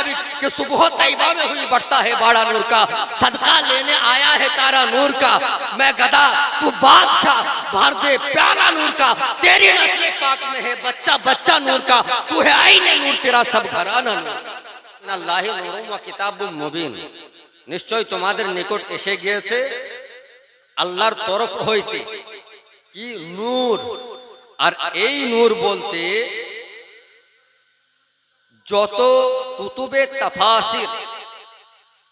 मुताबिक कि सुबह तैयबा में हुई बढ़ता है बड़ा नूर का सदका लेने आया है तारा नूर का मैं गदा तू बादशाह भर दे प्याला नूर का तेरी नस्ल पाक में है बच्चा बच्चा नूर का तू है आई नहीं नूर तेरा सब घराना नूर আল্লাহ নূরুম ওয়া কিতাবুম মুবিন নিশ্চয় তোমাদের নিকট এসে গিয়েছে আল্লাহর তরফ হইতে কি নূর আর এই নূর বলতে যত কুতুবে তাফাসির,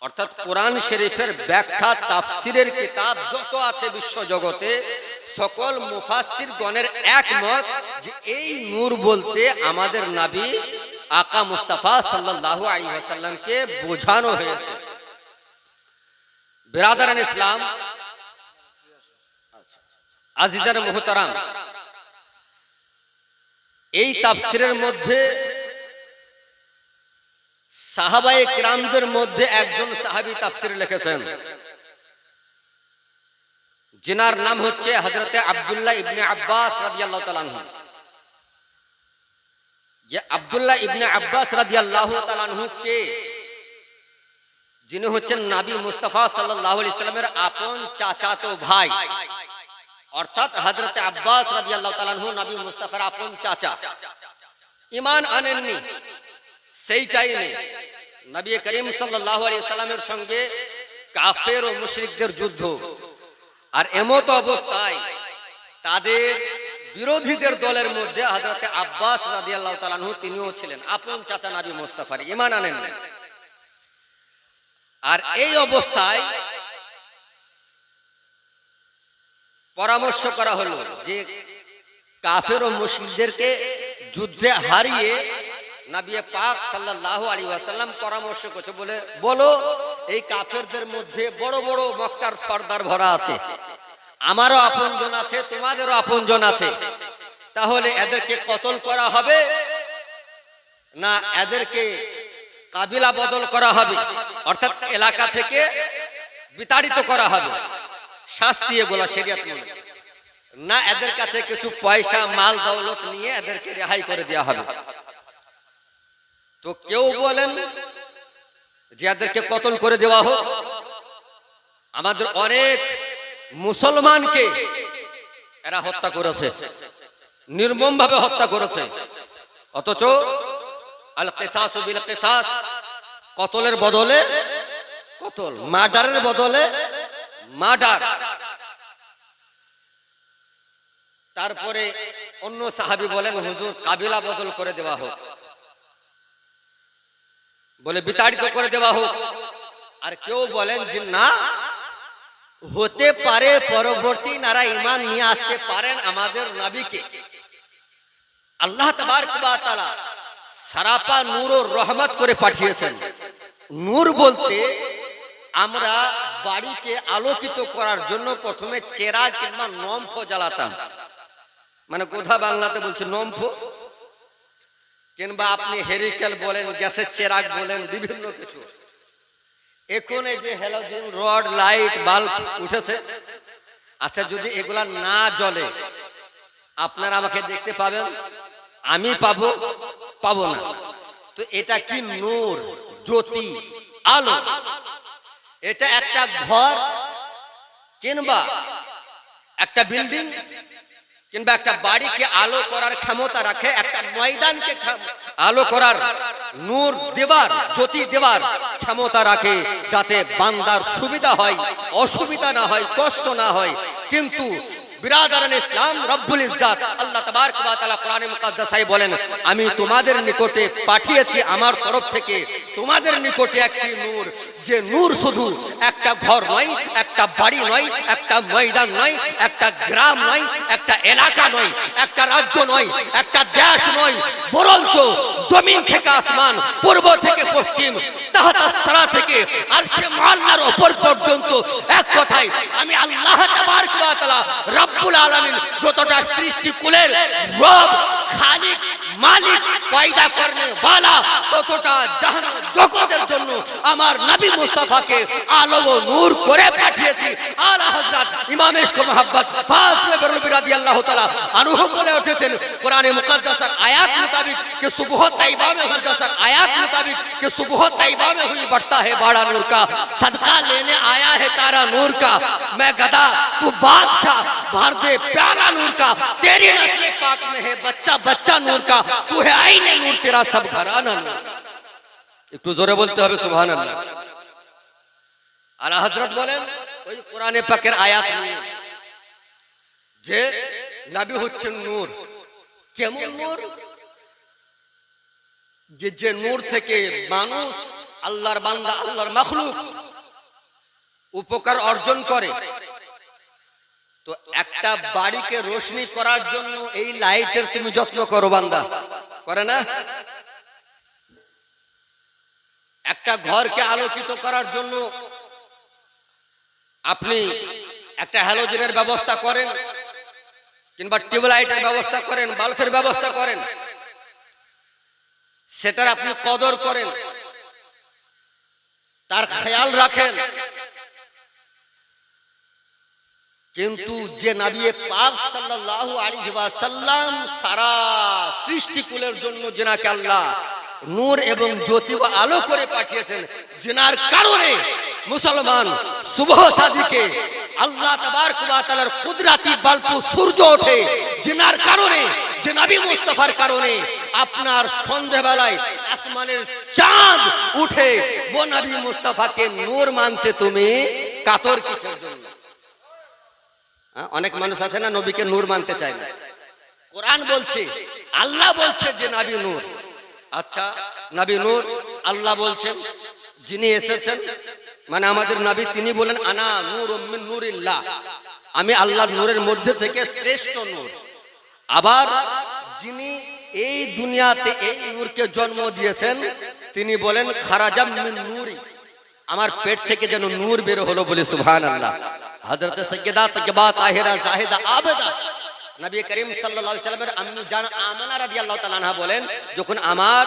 অর্থাৎ কোরআন শরীফের ব্যাখ্যা, তাফসিরের কিতাব যত আছে বিশ্ব জগতে সকল মুফাসির গণের একমত যে এই নূর বলতে আমাদের নাবি আকা মুস্তাফা সাল্লাল্লাহু আলাইহি ওয়াসাল্লামকে বোঝানো হয়েছে। বিরাদারান ইসলাম, আজিদার মুহতারাম, এই তাফসিরের মধ্যে সাহাবায়ে কিরামদের মধ্যে একজন সাহাবী তাফসির লিখেছেন। জিনার নাম হচ্ছে হযরতে আব্দুল্লাহ ইবনে আব্বাস রাদিয়াল্লাহু তাআলা আনহু। যে আব্দুল্লাহ ইবনে আব্বাস রাদিয়াল্লাহু তাআলা আনহু কে যিনি হচ্ছেন নাবী মুস্তাফা সাল্লাল্লাহু আলাইহি সাল্লামের আপন চাচাতো ভাই। অর্থাৎ হযরতে আব্বাস রাদিয়াল্লাহু তাআলা আনহু নবী মুস্তাফার আপন চাচা। ঈমান আনেননি। সেই টাইমে নবী করিম সাল্লাল্লাহু আলাইহি সাল্লামের সঙ্গে কাফের ও মুশরিকদের যুদ্ধ। আর এমত অবস্থায় তাদের বিরোধীদের দলের মধ্যে হযরতে আব্বাস রাদিয়াল্লাহু তাআলা আনহু তিনিও ছিলেন। আপন চাচা নবী মুস্তাফার ঈমান আনেননি আর এই অবস্থায় পরামর্শ করা হলো যে কাফের ও মুসলিমদেরকে যুদ্ধে হারিয়ে নাবিয়ে পাক সাল্লাল্লাহু আলাইহি ওয়াসাল্লাম পরামর্শ করছে, বলে, বলো, এই কাফেরদের মধ্যে বড় বড় মক্কার সর্দার ভরা আছে। আমারও আছে, তোমাদেরও আছে। তাহলে এদেরকে কতল করা হবে? না, এদেরকে কাবিলা বদল করা হবে। অর্থাৎ এলাকা থেকে বিতাড়িত করা হবে। শাস্তি এগুলা না, এদের কাছে কিছু পয়সা, মাল, দৌলত নিয়ে এদেরকে রেহাই করে দেওয়া হবে। তো কেউ বলেন যে এদেরকে কতল করে দেওয়া হোক। আমাদের অনেক মুসলমানকে এরা হত্যা করেছে। নির্মম ভাবে হত্যা করেছে। অথচ কতলের বদলে কতল, মার্ডারের বদলে মার্ডার। তারপরে অন্য সাহাবি বলেন, হুজুর, কাবিলা বদল করে দেওয়া হোক। বলে বিতাড়িত করে দেওয়া হোক। আর কেউ বলেন যে না, হতে পারে পরবর্তী নারা ইমান নিয়ে আসতে পারেন আমাদের নাবিকে। আল্লাহ সারাপা নূর ও রহমত করে পাঠিয়েছেন। নূর বলতে আমরা বাড়িকে আলোকিত করার জন্য প্রথমে চেরা কিংবা নম্ফ জ্বালাতাম। মানে কোথা বাংলাতে বলছে নম্ফ? কিংবা আপনি হেরিকেল বলেন, গ্যাসের চেরাগ বলেন, বিভিন্ন কিছু। এখন এই যে হ্যালোজিন রড, লাইট, বাল্ব উঠেছে আচ্ছা যদি এগুলা না জ্বলে, আপনারা আমাকে দেখতে পাবেন, আমি পাবো পাবো না। তো এটা কি নূর, জ্যোতি, আলো? এটা একটা ঘর কিংবা একটা বিল্ডিং? কিংবা একটা বাড়িকে আলো করার ক্ষমতা রাখে, একটা ময়দানকে আলো করার নূর দেবার, জ্যোতি দেবার ক্ষমতা রাখে, যাতে বান্দার সুবিধা হয়, অসুবিধা না হয়, কষ্ট না হয়। কিন্তু বিরাদারান ইসলাম, রব্বুল ইজ্জাত। আল্লাহ তাবারক ওয়া তাআলা কোরআনে বলেন, আমি তোমাদের নিকটে পাঠিয়েছি আমার তরফ থেকে। তোমাদের নিকটে একটি নূর। যে নূর শুধু একটা ঘর নয়, একটা বাড়ি নয়, একটা ময়দান নয়, একটা গ্রাম নয়, একটা এলাকা নয়, একটা রাজ্য নয়, একটা দেশ নয়। বরঞ্চ জমিন থেকে আসমান, পূর্ব থেকে পশ্চিম, তাহাতা থেকে আর সে মাল্লার ওপর পর্যন্ত। এক কথায়, আমি আল্লাহ তাবারক ওয়া রব্বুল আলামিন যতটা সৃষ্টি কুলের রব খালিক মালিক পয়দা করনে वाला ততটা জাহান জগতের জন্য আমার নবী মুস্তাফাকে আলো ও নূর করে পাঠিয়েছি আলা হযরত ইমাম ইশক মোহাব্বত ফাজলে বেরলবি রাদিয়াল্লাহু তাআলা আনহু বলে উঠেছেন কোরআনে মুকাদ্দাসের আয়াত মোতাবেক कि सुबह तैयबा में मुकद्दस आयात मुताबिक कि सुबह तैयबा में हुई बढ़ता है बाड़ा नूर का सदका लेने आया है तारा नूर का मैं गदा तू बादशाह भर दे प्याला नूर का तेरी नस्ल पाक में है बच्चा बच्चा नूर का তু আইনে নূর, তেরা সব ঘরানা একটু জোরে বলতে হবে আলা হযরত বলেন, ওই কোরআনে পাকের আয়াত নিয়ে। যে নবী হচ্ছেন নূর। কেমন নূর? যে যে নূর থেকে মানুষ আল্লাহর বান্দা, আল্লাহর মখলুক উপকার অর্জন করে। তো একটা বাড়িকে রোশনি করার জন্য এই লাইটের তুমি যত্ন করো বান্দা। করে না? একটা ঘরকে আলোকিত করার জন্য আপনি একটা হ্যালোজেনের ব্যবস্থা করেন, কিংবা টিউবলাইটের ব্যবস্থা করেন, বাল্বের ব্যবস্থা করেন। সেটার আপনি কদর করেন। তার খেয়াল রাখেন। কিন্তু যে নাবিয়ে পাক সাল্লাল্লাহু আলাইহি ওয়াসাল্লাম সারা সৃষ্টিকুলের জন্য জেনাকে আল্লাহ নূর এবং জ্যোতি ও আলো করে পাঠিয়েছেন, জেনার কারণে মুসলমান সুবহ সাদিকে আল্লাহ তাবারক ওয়া তাআলার কুদরাতি বাল্প সূর্য ওঠে, জেনার কারণে, যে নবী মুস্তাফার কারণে আপনার সন্ধ্যাবেলায় আসমানের চাঁদ উঠে, ও নবী মুস্তাফাকে নূর মানতে তুমি কাতর কিসের জন্য? অনেক মানুষ আছে না নবীকে নূর মানতে চায় না? কোরআন বলছে আল্লাহ বলছে যে নাবি নূর। আচ্ছা নবী নূর আল্লাহ বলছেন যিনি এসেছেন মানে আমাদের নবী তিনি বলেন আনা নূর নূরিল্লাহ। আমি আল্লাহর নূরের মধ্যে থেকে শ্রেষ্ঠ নূর। আবার যিনি এই দুনিয়াতে এই নূরকে জন্ম দিয়েছেন তিনি বলেন খারাজাম নূরি। আমার পেট থেকে যেন নূর বের হলো বলে সুবহান আল্লাহ হযরত জাহিদা আবেদা। নবী করিম সাল্লাল্লাহু আলাইহি সাল্লামের আম্মি জান আমানা রাদিয়াল্লাহু তাআলা আনহা বলেন, যখন আমার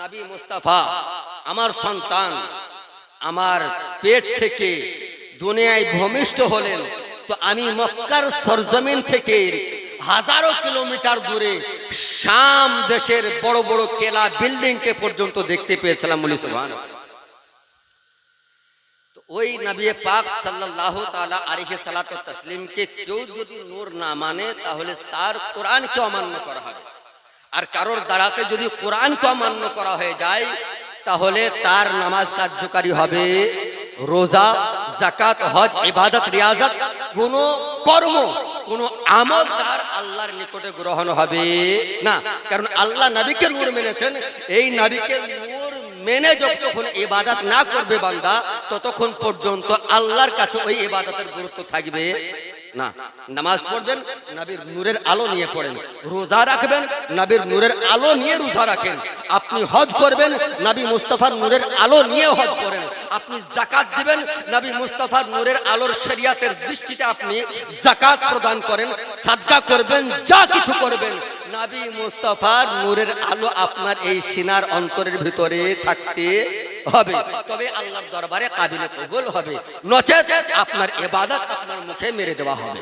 নবী মুস্তাফা, আমার সন্তান আমার পেট থেকে দুনিয়ায় ভূমিষ্ঠ হলেন, তো আমি মক্কার সরজমিন থেকে হাজারো কিলোমিটার দূরে শাম দেশের বড় বড় কেলা বিল্ডিং কে পর্যন্ত দেখতে পেয়েছিলাম বলি সুবহানাল্লাহ। ওই নবী পাক সাল্লাল্লাহু তাআলা আলাইহি সালাতু তাসলিমকে কেউ যদি নূর না মানে তাহলে তার কোরআনকে অমান্য করা হবে। আর কারোর দ্বারাতে যদি কোরআনকে অমান্য করা হয়ে যায়, তাহলে তার নামাজ কার্যকারী হবে। রোজা জাকাত হজ, ইবাদত, রিয়াজত, কোন কর্ম, কোন আমল তার আল্লাহর নিকটে গ্রহণ হবে না। কারণ আল্লাহ নবীকে নূর মেনেছেন, এই নবীকে মেনে যতক্ষণ ইবাদত না করবে বান্দা, ততক্ষণ পর্যন্ত আল্লাহর কাছে ওই ইবাদতের গুরুত্ব থাকবে না। নামাজ পড়বেন, নবীর নূরের আলো নিয়ে পড়েন, রোজা রাখবেন, নবীর নূরের আলো নিয়ে রোজা রাখেন। আপনি হজ করবেন, নবী মুস্তাফার নূরের আলো নিয়ে হজ করেন। আপনি জাকাত দিবেন, নবী মুস্তাফার নূরের আলোর শরিয়াতের দৃষ্টিতে আপনি জাকাত প্রদান করেন সাদকা করবেন, যা কিছু করবেন। নাবি মুস্তফার নূরের আলো আপনার এই সিনার অন্তরের ভিতরে থাকতে হবে। তবে আল্লাহর দরবারে কাবিলে কবুল হবে। নচেত আপনার এবাদত আপনার মুখে মেরে দেওয়া হবে।